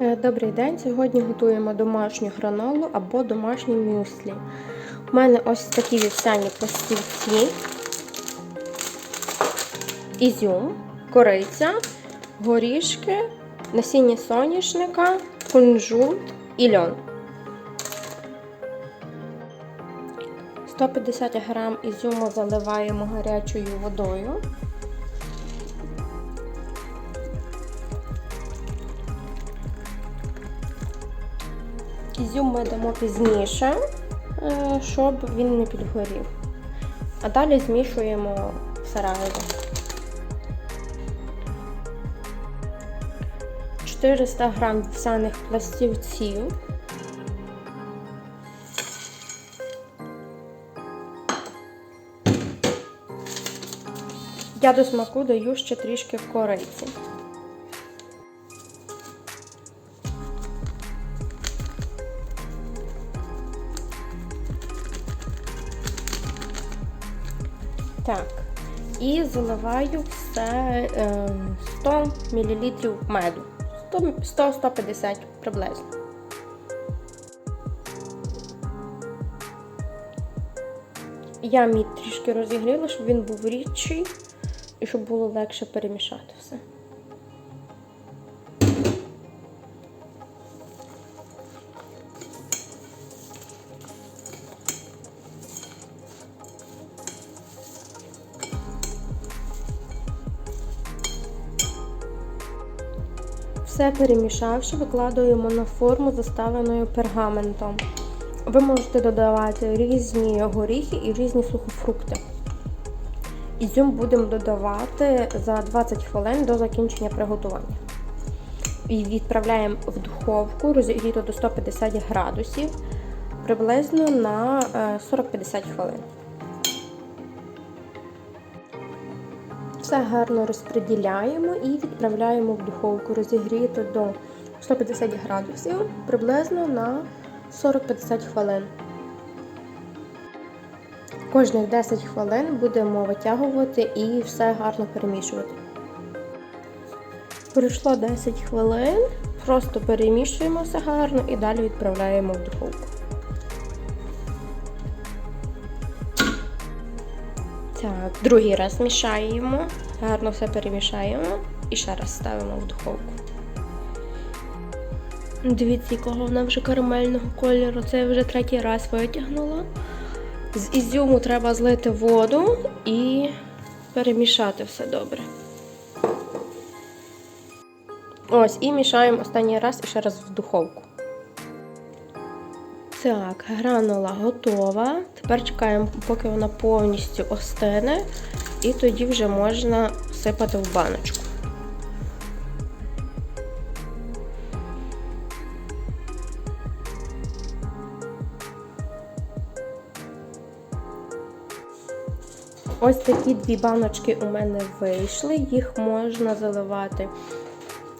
Е, Добрий день! Сьогодні готуємо домашню гранолу або домашнє мюслі. У мене ось такі вівсяні пластівці, ізюм, кориця, горішки, насіння соняшника, кунжут і льон. 150 г ізюму заливаємо гарячою водою. Ізюм ми дамо пізніше, е, щоб він не підгорів. А далі змішуємо все 400 г вівсяних пластівців. Я до смаку даю ще трішки кориці. Так, і заливаю все е, 100 мл меду. 100-150 приблизно. Я мід трішки розігріла, щоб він був рідший і щоб було легше перемішати все. Все перемішавши, викладаємо на форму, заставленою пергаментом. Ви можете додавати різні горіхи і різні сухофрукти. Ізюм будемо додавати за 20 хвилин до закінчення приготування. І відправляємо в духовку розігріту до 150 градусів приблизно на 40-50 хвилин. Все гарно розподіляємо і відправляємо в духовку розігріту до 150 градусів приблизно на 40-50 хвилин. Кожних 10 хвилин будемо витягувати і все гарно перемішувати. Пройшло 10 хвилин, просто перемішуємо все гарно і далі відправляємо в духовку. Так, другий раз мішаємо, гарно все перемішаємо і ще раз ставимо в духовку. Дивіться, якого вона вже карамельного кольору, це я вже третій раз витягнула. З ізюму треба злити воду і перемішати все добре. Ось, і мішаємо останній раз і ще раз в духовку. Так, гранула готова. Тепер чекаємо, поки вона повністю остине, і тоді вже можна сипати в баночку. Ось такі дві баночки у мене вийшли, їх можна заливати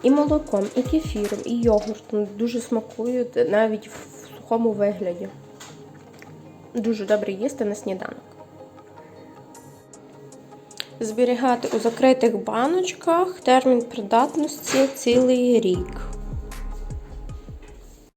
і молоком, і кефіром, і йогуртом. Дуже смакують навіть в сухому вигляді. Дуже добре їсти на сніданок. Зберігати у закритих баночках термін придатності цілий рік.